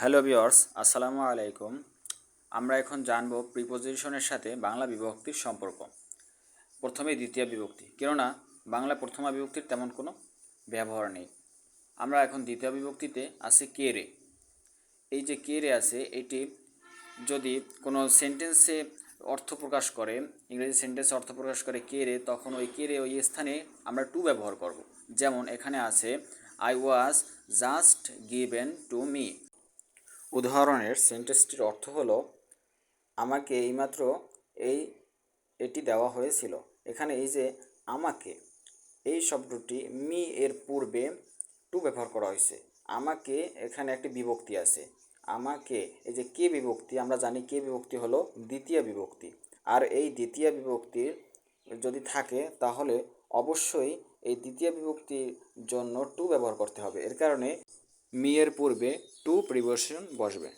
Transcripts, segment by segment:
Hello বিয়র্স আসসালামু আলাইকুম। আমরা এখন জানব প্রিপোজিশনের সাথে বাংলা বিভক্তির সম্পর্ক। প্রথমে দ্বিতীয় বিভক্তি, কেননা বাংলা প্রথমা বিভক্তির তেমন কোনো ব্যবহার নেই। আমরা এখন দ্বিতীয় বিভক্তিতে আছে কে রে। এই যে কে রে আছে, এটি যদি কোনো সেন্টেন্সে অর্থ প্রকাশ করে, ইংরেজি সেন্টেন্সে অর্থ প্রকাশ করে কে রে, তখন ওই কে রে ওই স্থানে আমরা টু ব্যবহার করব। যেমন এখানে আছে I was just given to me উদাহরণের সেন্টেন্সটির অর্থ হলো, আমাকে এইমাত্র এই, এটি দেওয়া হয়েছিল। এখানে এই যে আমাকে, এই শব্দটি মি এর পূর্বে টু ব্যবহার করা হয়েছে। আমাকে এখানে একটি বিভক্তি আছে। আমাকে, এই যে কে বিভক্তি, আমরা জানি কে বিভক্তি হলো দ্বিতীয় বিভক্তি। আর এই দ্বিতীয় বিভক্তির যদি থাকে, তাহলে অবশ্যই এই দ্বিতীয় বিভক্তির জন্য টু ব্যবহার করতে হবে। এর কারণে মি পূর্বে টু প্রিপোজিশন বসবে।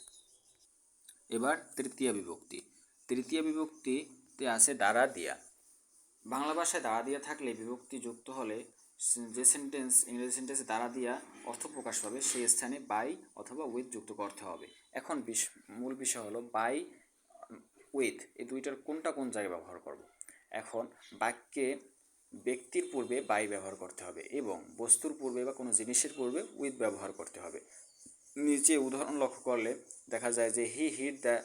এবার তৃতীয় বিভক্তি। তৃতীয় বিভক্তিতে আছে দ্বারা দিয়া। বাংলা ভাষায় দ্বারা দিয়া থাকলে বিভক্তি যুক্ত হলে যে সেন্টেন্স ইংরেজি সেন্টেন্সে দ্বারা দিয়া অর্থ প্রকাশ পাবে, সেই স্থানে বাই অথবা উইথ যুক্ত করতে হবে। এখন বিষ- মূল বিষয় হলো বাই উইথ এই দুইটার কোনটা কোন জায়গায় ব্যবহার করব? এখন বাক্যে ব্যক্তির পূর্বে বাই ব্যবহার করতে হবে এবং বস্তুর পূর্বে বা কোনো জিনিসের পূর্বে উইথ ব্যবহার করতে হবে। নিচে উদাহরণ লক্ষ্য করলে দেখা যায় যে he hit the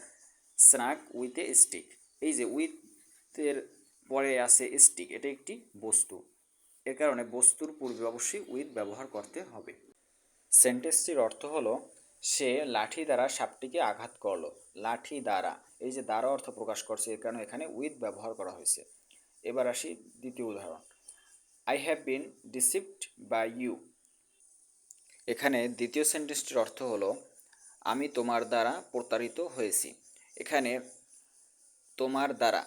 snack with a stick এই যে উইথের পরে আছে স্টিক এটা একটি বস্তু। এর কারণে বস্তুর পূর্বে অবশ্যই উইথ ব্যবহার করতে হবে। সেন্টেন্সটির অর্থ হলো, সে লাঠি দ্বারা সাপটিকে আঘাত করল। লাঠি দ্বারা। এই যে দ্বারা অর্থ প্রকাশ করছে, এর কারণে এখানে উইথ ব্যবহার করা হয়েছে। এবার আসি দ্বিতীয় উদাহরণ। I have been deceived by you এখানে দ্বিতীয় সেন্টেন্সটির অর্থ হলো, আমি তোমার দ্বারা প্রতারিত হয়েছি। এখানে তোমার দ্বারা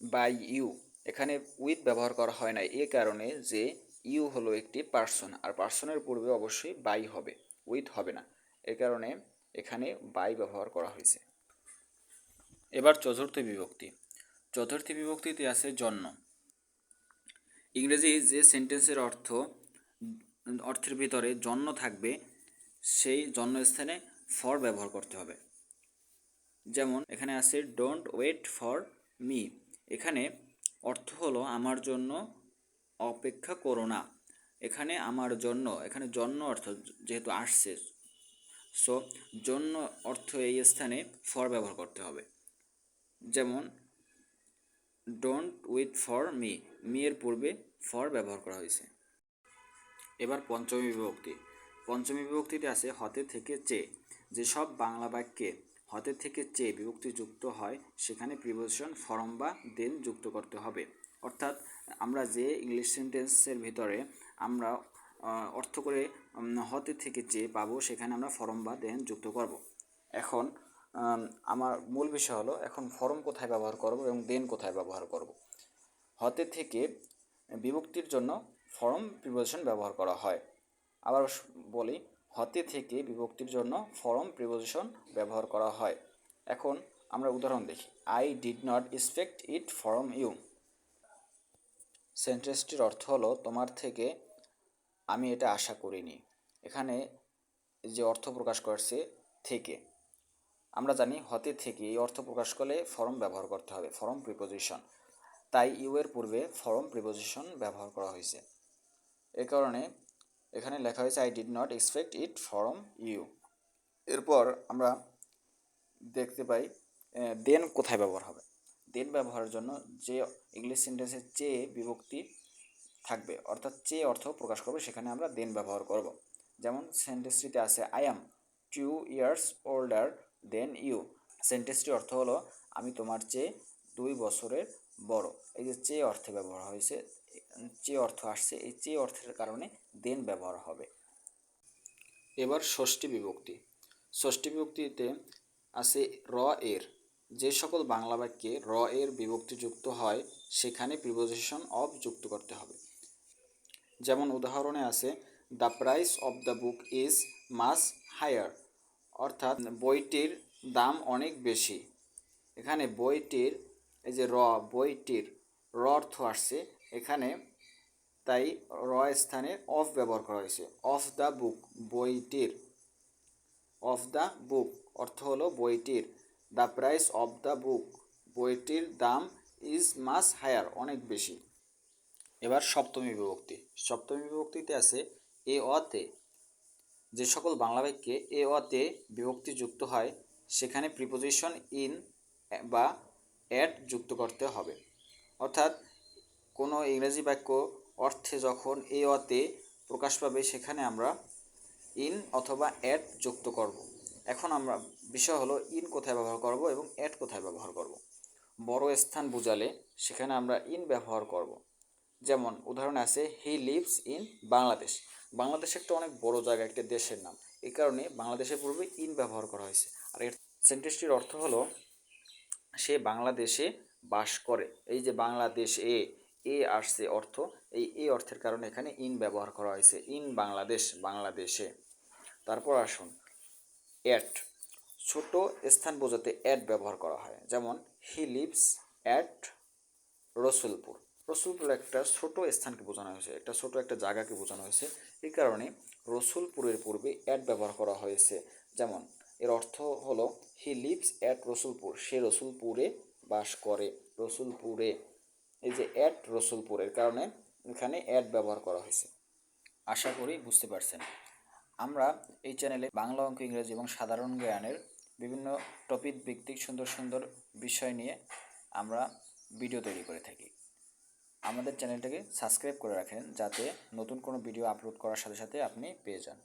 বাই ইউ এখানে উইথ ব্যবহার করা হয় না এ কারণে যে ইউ হলো একটি পার্সন আর পার্সনের পূর্বে অবশ্যই বাই হবে উইথ হবে না। এ কারণে এখানে বাই ব্যবহার করা হয়েছে। এবার চতুর্থ বিভক্তি। চতুর্থ বিভক্তিতে আছে জন্ম ইংরেজি যে সেন্টেন্সের অর্থ, অর্থের ভিতরে জন্য থাকবে, সেই জন্য স্থানে ফর ব্যবহার করতে হবে। যেমন, এখানে আছে ডোন্ট ওয়েট ফর মি এখানে অর্থ হলো, আমার জন্য অপেক্ষা করো না। এখানে আমার জন্য, এখানে জন্য অর্থ যেহেতু আসছে। সো জন্য অর্থ এই স্থানে ফর ব্যবহার করতে হবে। যেমন don't with for me me এর পূর্বে ফর ব্যবহার করা হয়েছে। এবার পঞ্চমী বিভক্তি। পঞ্চমী বিভক্তিতে আছে হতে থেকে চে। যেসব বাংলা বাক্যে হতে থেকে চে বিভক্তি যুক্ত হয় সেখানে প্রিপোজিশন ফরম বা দেন যুক্ত করতে হবে। অর্থাৎ আমরা যে ইংলিশ সেন্টেন্সের ভিতরে আমরা অর্থ করে হতে থেকে চে পাবো সেখানে আমরা ফরম বা দেন যুক্ত করব। এখন আম, আমার মূল বিষয় হলো এখন ফরম কোথায় ব্যবহার করব এবং দেন কোথায় ব্যবহার করব? হতে থেকে বিভক্তির জন্য ফর্ম প্রিপোজিশন ব্যবহার করা হয়। আবার বলি, হতে থেকে বিভক্তির জন্য ফর্ম প্রিপোজিশন ব্যবহার করা হয়। এখন আমরা উদাহরণ দেখি। I did not expect it from you সেন্টেন্সটির অর্থ হলো, তোমার থেকে আমি এটা আশা করিনি। এখানে যে অর্থ প্রকাশ করছে, থেকে। আমরা জানি, হতে থেকে এই অর্থ প্রকাশ করলে ফর্ম ব্যবহার করতে হবে, ফর্ম প্রিপোজিশন। তাই ইউ এর পূর্বে ফর্ম প্রিপোজিশন ব্যবহার করা হয়েছে। এ কারণে এখানে লেখা হয়েছে I did not expect it from you এরপর আমরা দেখতে পাই দেন কোথায় ব্যবহার হবে? দেন ব্যবহারের জন্য যে ইংলিশ সেন্টেন্সের চে বিভক্তি থাকবে, অর্থাৎ চে অর্থ প্রকাশ করবে, সেখানে আমরা দেন ব্যবহার করব। যেমন সেন্টেন্সটিতে আছে I am two years older than you সেন্টেন্সটির অর্থ হলো, আমি তোমার চেয়ে দুই বছরের বড়। এই যে চে অর্থে ব্যবহার হয়েছে, চে অর্থ আসছে, এই চে অর্থের কারণে দেন ব্যবহার হবে। এবার ষষ্ঠী বিভক্তি। ষষ্ঠী বিভক্তিতে আছে র এর। যে সকল বাংলা বাক্যে র এর বিভক্তি যুক্ত হয়, সেখানে প্রিপোজিশন অফ যুক্ত করতে হবে। যেমন উদাহরণে আছে the price of the book is much higher অর্থাৎ বইটির দাম অনেক বেশি। এখানে বইটির এই যে র, বইটির র অর্থ আসছে। এখানে তাই র স্থানে অফ ব্যবহার করা হয়েছে। অফ দ্য বুক, বইটির। অফ দ্য বুক, অর্থ হলো বইটির। The price of the book, বইটির দাম ইজ মাস হায়ার, অনেক বেশি। এবার সপ্তমী বিভক্তি। সপ্তমী বিভক্তিতে আছে এ অতে যে সকল বাংলা বাক্যে এ অতে বিভক্তি যুক্ত হয়, সেখানে প্রিপোজিশন ইন বা অ্যাড যুক্ত করতে হবে। অর্থাৎ কোনো ইংরেজি বাক্য অর্থে যখন এ অতে প্রকাশ পাবে, সেখানে আমরা ইন অথবা অ্যাড যুক্ত করব। এখন আমরা বিষয় হলো ইন কোথায় ব্যবহার করব এবং অ্যাড কোথায় ব্যবহার করব। বড় স্থান বোঝালে সেখানে আমরা ইন ব্যবহার করব। যেমন উদাহরণ আছে, he lives in Bangladesh. Bangladesh একটা অনেক বড় জায়গা, একটা দেশের নাম। এই কারণে বাংলাদেশের পূর্বে ইন ব্যবহার করা হয়েছে। আর এর সেন্টেন্সটির অর্থ হলো সে বাংলাদেশে বাস করে। এই যে বাংলাদেশ এ এ আসছে অর্থ, এই এ অর্থের কারণে এখানে ইন ব্যবহার করা হয়েছে। ইন বাংলাদেশ, বাংলাদেশে। তারপর আসুন অ্যাট ছোট স্থান বোঝাতে অ্যাট ব্যবহার করা হয়, যেমন he lives at Rasulpur. Rasulpur একটা ছোট স্থানকে বোঝানো হয়েছে, একটা ছোট একটা জায়গাকে বোঝানো হয়েছে। এই কারণে রসুলপুরের পূর্বে অ্যাট ব্যবহার করা হয়েছে, যেমন এর অর্থ হলো হি লিভস অ্যাট রসুলপুর সে রসুলপুরে বাস করে, রসুলপুরে। এই যে অ্যাট রসুলপুরের কারণে এখানে অ্যাড ব্যবহার করা হয়েছে। আশা করি বুঝতে পারছেন। আমরা এই চ্যানেলে বাংলা অঙ্ক, ইংরেজি এবং সাধারণ জ্ঞানের বিভিন্ন টপিক ভিত্তিক সুন্দর সুন্দর বিষয় নিয়ে আমরা ভিডিও তৈরি করে থাকি। আমাদের চ্যানেলটাকে সাবস্ক্রাইব করে রাখেন, যাতে নতুন কোনো ভিডিও আপলোড করার সাথে সাথে আপনি পেয়ে যান।